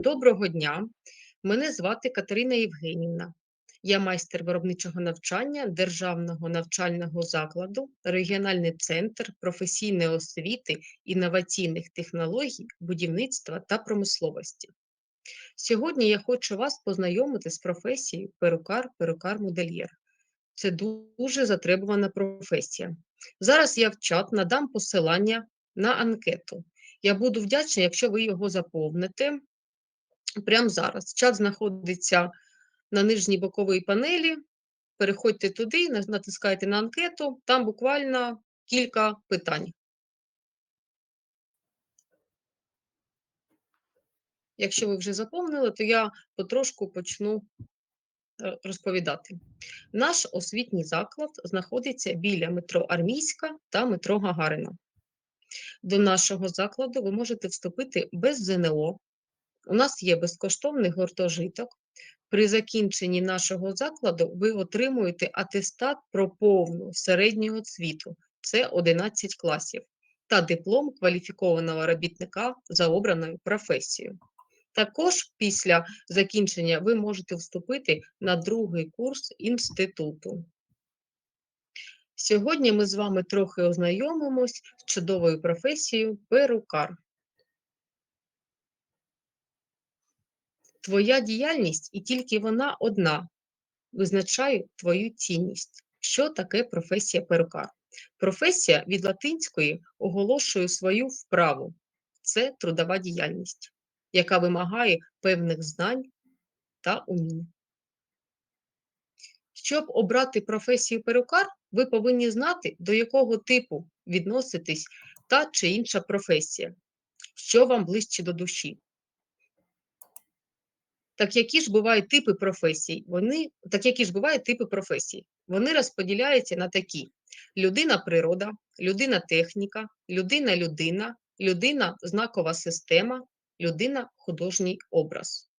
Доброго дня. Мене звати Катерина Євгенівна. Я майстер виробничого навчання Державного навчального закладу, регіональний центр професійної освіти, інноваційних технологій, будівництва та промисловості. Сьогодні я хочу вас познайомити з професією перукар-перукар-модельєр. Це дуже затребувана професія. Зараз я в чат надам посилання на анкету. Я буду вдячна, якщо ви його заповните прямо зараз. Чат знаходиться на нижній боковій панелі. Переходьте туди, натискайте на анкету, там буквально кілька питань. Якщо ви вже заповнили, то я потрошку почну е, розповідати. Наш освітній заклад знаходиться біля метро Армійська та метро Гагарина. До нашого закладу ви можете вступити без ЗНО. У нас є безкоштовний гуртожиток. При закінченні нашого закладу ви отримуєте атестат про повну середню освіту, це 11 класів, та диплом кваліфікованого робітника за обраною професією. Також після закінчення ви можете вступити на другий курс інституту. Сьогодні ми з вами трохи ознайомимось з чудовою професією перукар. Твоя діяльність і тільки вона одна визначає твою цінність. Що таке професія перукар? Професія від латинської оголошує свою вправу. Це трудова діяльність, яка вимагає певних знань та умінь. Щоб обрати професію перукар, ви повинні знати, до якого типу відноситись та чи інша професія, що вам ближче до душі. Так які ж бувають типи професій? Вони, так які ж бувають типи професій? Вони розподіляються на такі: людина-природа, людина-техніка, людина-людина, людина-знакова система, людина-художній образ.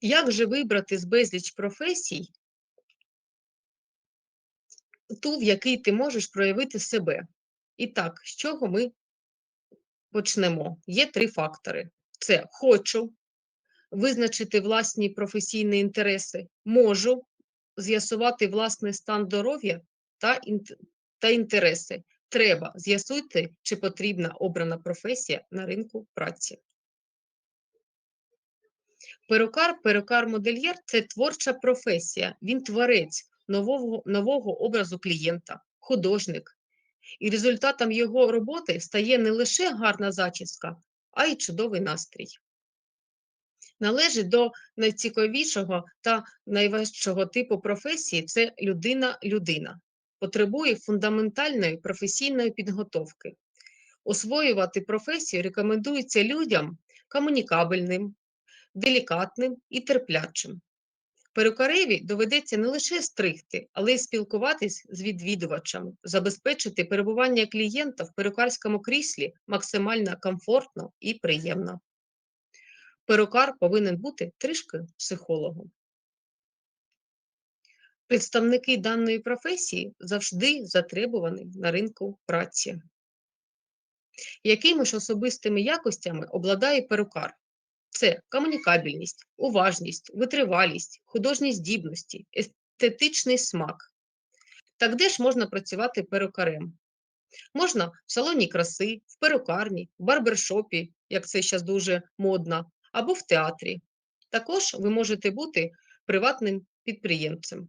Як же вибрати з безліч професій ту, в якій ти можеш проявити себе? І так, з чого ми почнемо? Є три фактори: це хочу, визначити власні професійні інтереси, можу з'ясувати власний стан здоров'я та, та інтереси. Треба з'ясуйте, чи потрібна обрана професія на ринку праці. Перукар, перукар-модельєр це творча професія, він творець нового, нового образу клієнта, художник. І результатом його роботи стає не лише гарна зачіска, а й чудовий настрій належить до найцікавішого та найважчого типу професії це людина-людина, потребує фундаментальної професійної підготовки. Освоювати професію рекомендується людям комунікабельним, делікатним і терплячим. Перукареві доведеться не лише стригти, але й спілкуватись з відвідувачами, забезпечити перебування клієнта в перукарському кріслі максимально комфортно і приємно перукар повинен бути трішки психологом. Представники даної професії завжди затребувані на ринку праці. Якими ж особистими якостями обладає перукар? Це комунікабельність, уважність, витривалість, художні здібності, естетичний смак. Так де ж можна працювати перукарем? Можна в салоні краси, в перукарні, в барбершопі, як це зараз дуже модно, або в театрі. Також ви можете бути приватним підприємцем.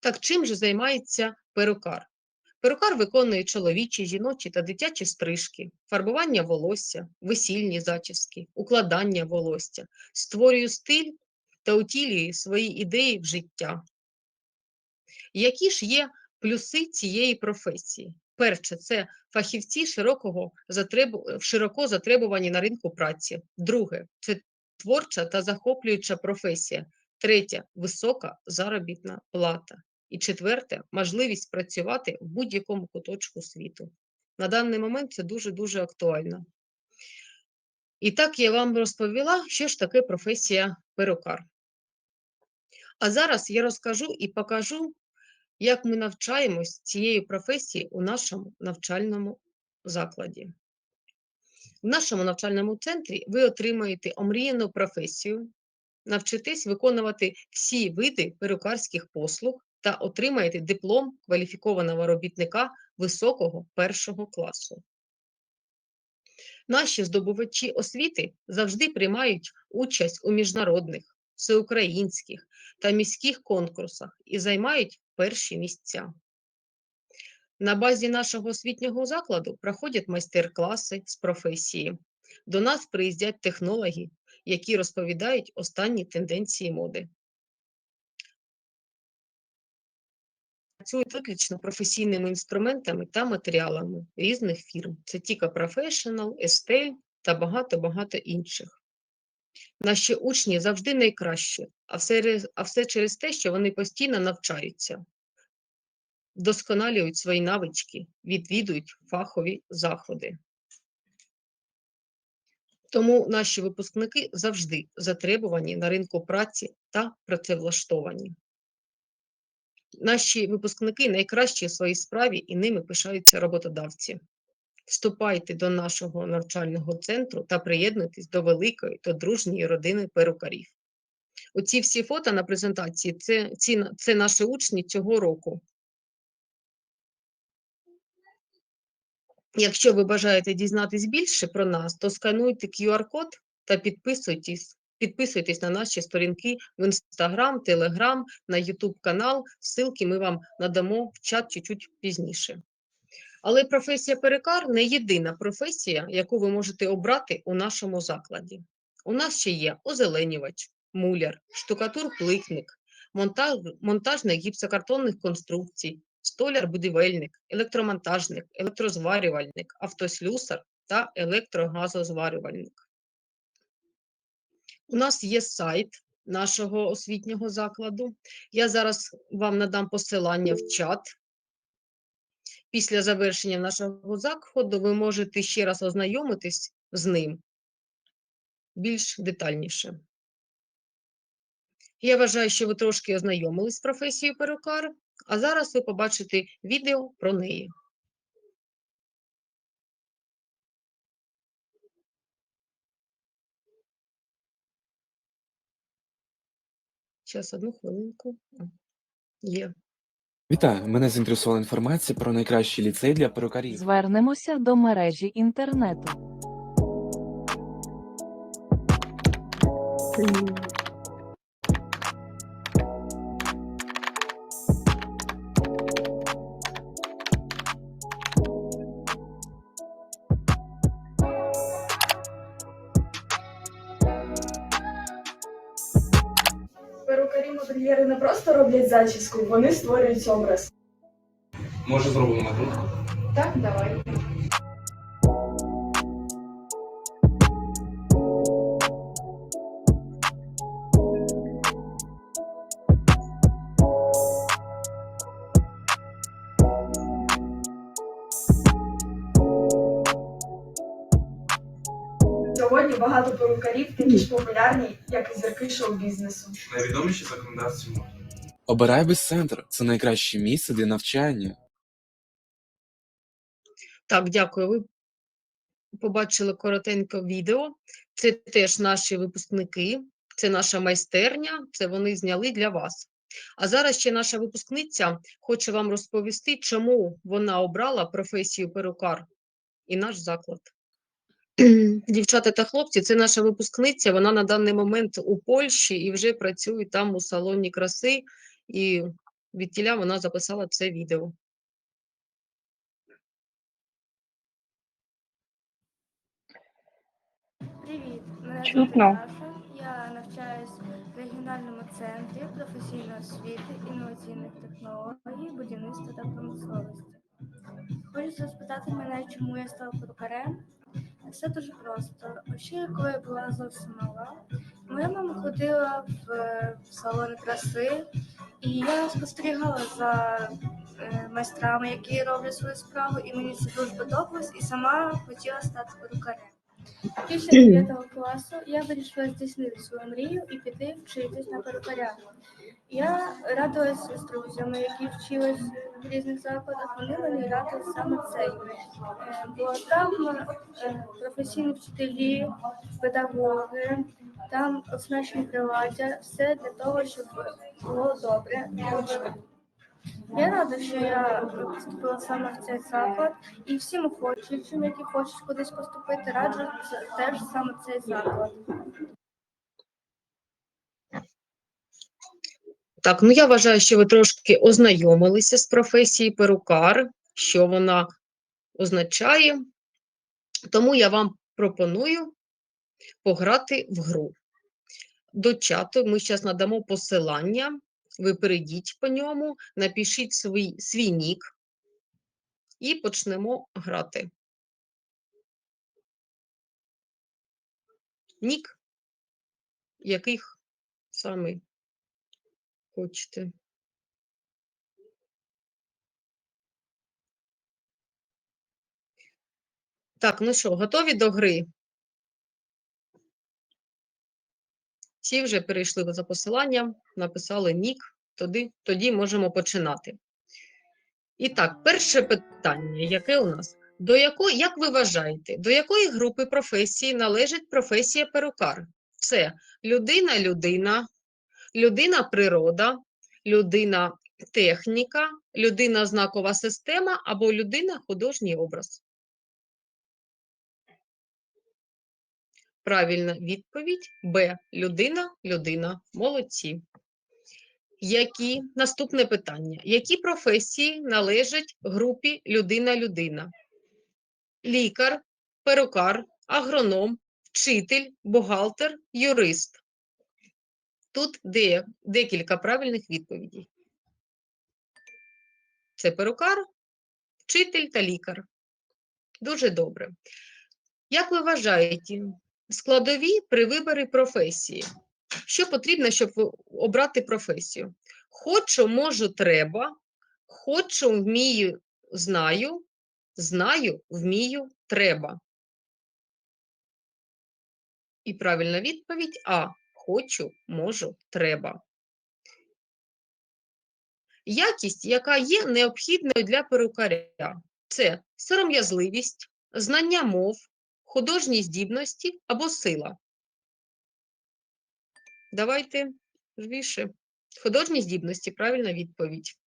Так чим же займається перукар? Перукар виконує чоловічі, жіночі та дитячі стрижки, фарбування волосся, весільні зачіски, укладання волосся, створює стиль та утілює свої ідеї в життя. Які ж є плюси цієї професії? Перше, це фахівці широкого затребу, широко затребувані на ринку праці. Друге, це творча та захоплююча професія. Третє висока заробітна плата. І четверте можливість працювати в будь-якому куточку світу. На даний момент це дуже-дуже актуально. І так я вам розповіла, що ж таке професія перукар. А зараз я розкажу і покажу як ми навчаємось цієї професії у нашому навчальному закладі. В нашому навчальному центрі ви отримаєте омріяну професію, навчитесь виконувати всі види перукарських послуг та отримаєте диплом кваліфікованого робітника високого першого класу. Наші здобувачі освіти завжди приймають участь у міжнародних, всеукраїнських та міських конкурсах і займають перші місця. На базі нашого освітнього закладу проходять майстер-класи з професії. До нас приїздять технологи, які розповідають останні тенденції моди. Працюють виключно професійними інструментами та матеріалами різних фірм. Це Tika Professional, Estelle та багато-багато інших. Наші учні завжди найкращі, а все, а все через те, що вони постійно навчаються, вдосконалюють свої навички, відвідують фахові заходи. Тому наші випускники завжди затребувані на ринку праці та працевлаштовані. Наші випускники найкращі в своїй справі і ними пишаються роботодавці. Вступайте до нашого навчального центру та приєднуйтесь до великої та дружньої родини перукарів. Оці всі фото на презентації це, ці, це наші учні цього року. Якщо ви бажаєте дізнатись більше про нас, то скануйте QR-код та підписуйтесь, підписуйтесь на наші сторінки в Instagram, Telegram, на YouTube канал. Ссылки ми вам надамо в чат чуть-чуть пізніше. Але професія перекар не єдина професія, яку ви можете обрати у нашому закладі. У нас ще є озеленювач, муляр, штукатур-плитник, монтаж, монтажник гіпсокартонних конструкцій, столяр-будівельник, електромонтажник, електрозварювальник, автослюсар та електрогазозварювальник. У нас є сайт нашого освітнього закладу. Я зараз вам надам посилання в чат. Після завершення нашого заходу ви можете ще раз ознайомитись з ним більш детальніше. Я вважаю, що ви трошки ознайомились з професією перукар, а зараз ви побачите відео про неї. Зараз одну хвилинку. Є. Вітаю, мене заінтересувала інформація про найкращий ліцей для перукарів. Звернемося до мережі інтернету. Просто роблять зачіску, вони створюють образ. Може, зробимо накрутку? Так, давай. Сьогодні багато перукарів такі ж популярні, як і зірки шоу-бізнесу. найвідоміші законодавці моди. Обирай без-центр. Це найкраще місце для навчання. Так, дякую. Ви побачили коротеньке відео. Це теж наші випускники, це наша майстерня, це вони зняли для вас. А зараз ще наша випускниця хоче вам розповісти, чому вона обрала професію перукар і наш заклад. Дівчата та хлопці, це наша випускниця. Вона на даний момент у Польщі і вже працює там у салоні краси. І відтіля вона записала це відео. Привіт, мене Чутно. звати Даша. Я навчаюсь в регіональному центрі професійної освіти, інноваційних технологій, будівництва та промисловості. Хочеться спитати мене, чому я стала перукарем. Все дуже просто. Ще коли я була зовсім мала, моя мама ходила в, е, в салони краси, і я спостерігала за е, майстрами, які роблять свою справу, і мені це дуже подобалось, і сама хотіла стати перукарем. Після 9 класу я вирішила здійснити свою мрію і піти вчитись на перукаря. Я радилася з друзями, які вчились в різних закладах. Вони мені радили саме цей. Е, Бо там е, професійні вчителі, педагоги, там оснащені приладдя, все для того, щоб було добре. Я рада, що я поступила саме в цей заклад, і всім охочим, які хочуть кудись поступити, раджу теж саме цей заклад. Так, ну я вважаю, що ви трошки ознайомилися з професією перукар, що вона означає. Тому я вам пропоную пограти в гру. До чату ми зараз надамо посилання. Ви перейдіть по ньому, напишіть свій, свій нік і почнемо грати. Нік, яких саме хочете. Так, ну що, готові до гри? Всі вже перейшли за посиланням, написали нік, тоді, тоді можемо починати. І так, перше питання, яке у нас? До якої, як ви вважаєте, до якої групи професії належить професія перукар? Це людина-людина, людина-природа, людина-техніка, людина-знакова система або людина-художній образ? Правильна відповідь Б. Людина, людина. Молодці. Які наступне питання? Які професії належать групі людина-людина? Лікар, перукар, агроном, вчитель, бухгалтер, юрист. Тут де, декілька правильних відповідей. Це перукар, вчитель та лікар. Дуже добре. Як ви вважаєте, складові при виборі професії? Що потрібно, щоб обрати професію? Хочу, можу, треба. Хочу, вмію, знаю. Знаю, вмію, треба. І правильна відповідь А. Хочу, можу, треба. Якість, яка є необхідною для перукаря, це сором'язливість, знання мов, художні здібності або сила. Давайте живіше. Художні здібності, правильна відповідь.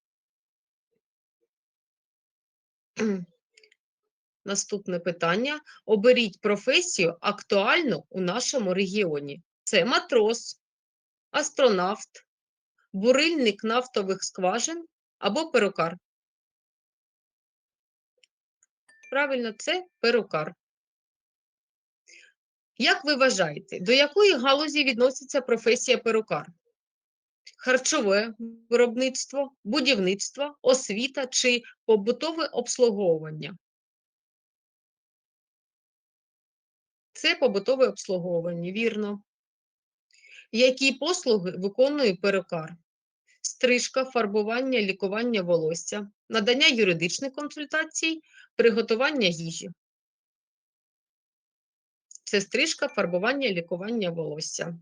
Наступне питання. Оберіть професію актуальну у нашому регіоні. Це матрос, астронавт, бурильник нафтових скважин або перукар. Правильно, це перукар. Як ви вважаєте, до якої галузі відноситься професія перукар? Харчове виробництво, будівництво, освіта чи побутове обслуговування? Це побутове обслуговування, вірно. Які послуги виконує перукар? Стрижка, фарбування, лікування волосся, надання юридичних консультацій, приготування їжі. Це стрижка, фарбування, лікування волосся.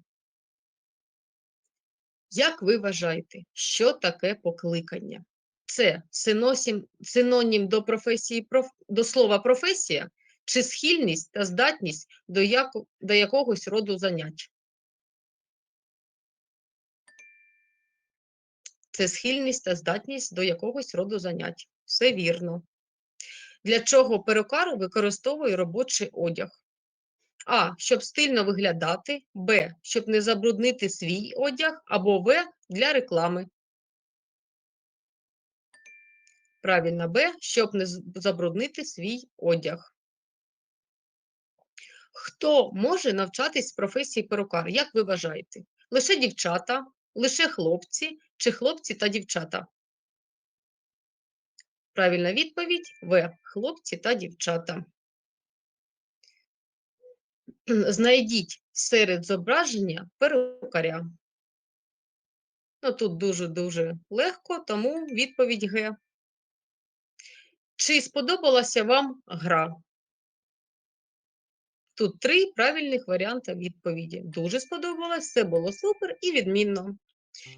Як ви вважаєте, що таке покликання? Це синосім- синонім до професії проф- до слова професія чи схильність та здатність до, яко- до якогось роду занять? Це схильність та здатність до якогось роду занять. Все вірно. Для чого перукар використовує робочий одяг? А. Щоб стильно виглядати, Б. Щоб не забруднити свій одяг, або В. Для реклами. Правильно, Б. Щоб не забруднити свій одяг. Хто може навчатись професії перукар? Як ви вважаєте? Лише дівчата, лише хлопці чи хлопці та дівчата? Правильна відповідь В. Хлопці та дівчата. Знайдіть серед зображення перукаря. Ну, тут дуже-дуже легко, тому відповідь Г. Чи сподобалася вам гра? Тут три правильних варіанти відповіді. Дуже сподобалось, все було супер і відмінно.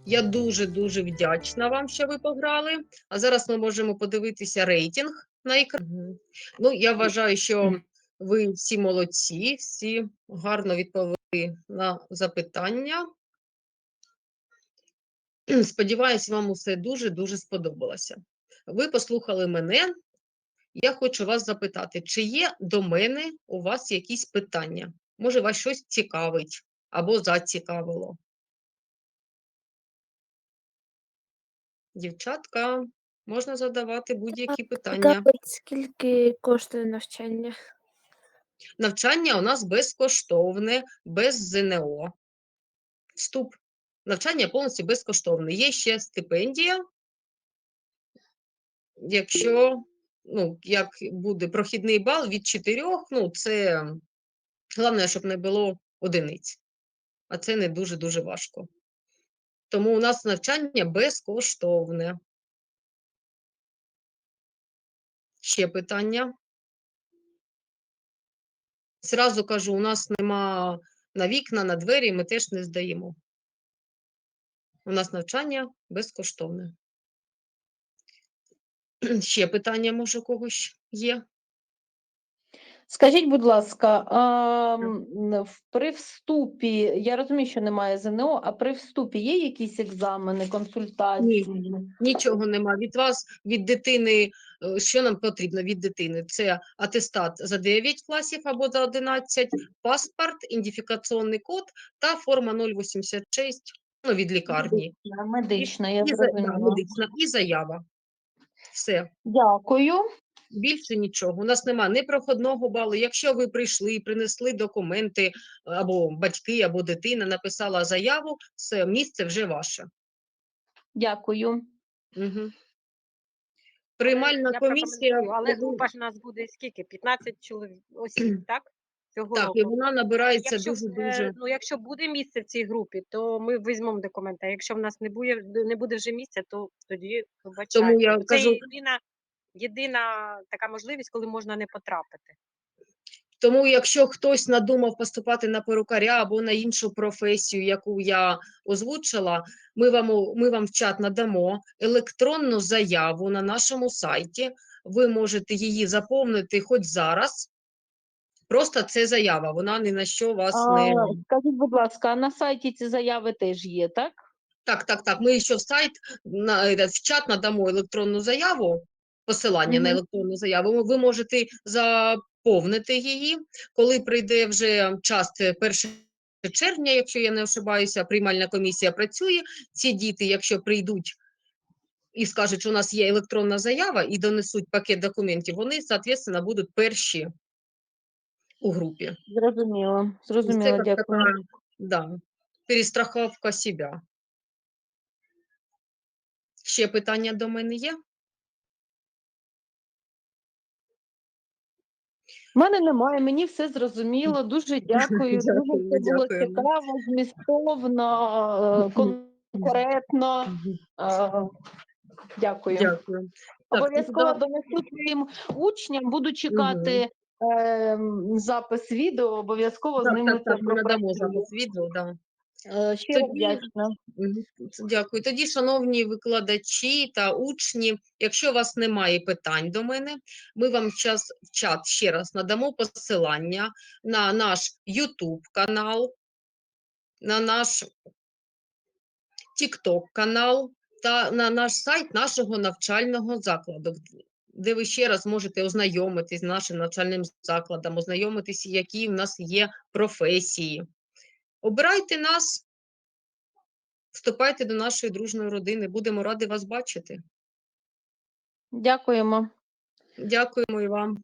Я дуже-дуже вдячна вам, що ви пограли. А зараз ми можемо подивитися рейтинг на екрані. Ну, я вважаю, що ви всі молодці, всі гарно відповіли на запитання. Сподіваюсь, вам усе дуже-дуже сподобалося. Ви послухали мене. Я хочу вас запитати, чи є до мене у вас якісь питання? Може, вас щось цікавить або зацікавило? Дівчатка, можна задавати будь-які питання. Скільки коштує навчання? Навчання у нас безкоштовне, без ЗНО. Вступ. Навчання повністю безкоштовне. Є ще стипендія. Якщо, ну, як буде прохідний бал від 4, ну, це головне, щоб не було одиниць. А це не дуже-дуже важко. Тому у нас навчання безкоштовне. Ще питання? Зразу кажу, у нас нема на вікна, на двері, ми теж не здаємо. У нас навчання безкоштовне. Ще питання, може, у когось є? Скажіть, будь ласка, а, при вступі, я розумію, що немає ЗНО, а при вступі є якісь екзамени, консультації? Ні, Нічого нема. Від вас, від дитини, е, що нам потрібно від дитини? Це атестат за 9 класів або за 11, паспорт, ідентифікаційний код та форма 086 ну, від лікарні. Медична, Медична, я зрозуміла. медична, і заява. Все. Дякую. Більше нічого. У нас нема ні проходного балу. Якщо ви прийшли, принесли документи, або батьки, або дитина написала заяву, все, місце вже ваше. Дякую. Угу. Приймальна Я комісія. але група ж у нас буде скільки? 15 чоловік осіб, так? Цього Так, року. і вона набирається Якщо, дуже е, дуже. ну, якщо буде місце в цій групі, то ми візьмемо документи. А якщо в нас не буде, не буде вже місця, то тоді вибачайте. я Це кажу- єдина, єдина така можливість, коли можна не потрапити. Тому, якщо хтось надумав поступати на перукаря або на іншу професію, яку я озвучила, ми вам, ми вам в чат надамо електронну заяву на нашому сайті. Ви можете її заповнити хоч зараз. Просто це заява, вона ні на що вас А, не. скажіть, будь ласка, а на сайті ці заяви теж є, так? Так, так, так. Ми ще в сайт е, в чат надамо електронну заяву, посилання на електронну заяву. Ви- можете заповнити її, коли прийде вже час це 1 червня, якщо я не ошибаюся, приймальна комісія працює. Ці діти, якщо прийдуть і скажуть, що у нас є електронна заява і донесуть пакет документів, вони, соответственно, будуть перші у групі. Зрозуміло. Зрозуміло, як дякую. така, да, перестраховка себе. Ще питання до мене є? У мене немає, мені все зрозуміло. Дуже дякую. Дуже це було цікаво, змістовно, е, конкретно. Е, Дякую. Дякую. Обов'язково донесу своїм учням, буду чекати ем, запис відео, обов'язково з ними це надамо запис відео, да. Щиро Тоді- вдячна. Дякую. Тоді, шановні викладачі та учні, якщо у вас немає питань до мене, ми вам час в чат ще раз надамо посилання на наш YouTube канал, на наш TikTok канал та на наш сайт нашого навчального закладу, де ви ще раз можете ознайомитись з нашим навчальним закладом, ознайомитися, які в нас є професії. Обирайте нас. Вступайте до нашої дружної родини. Будемо раді вас бачити. Дякуємо. Дякуємо і вам.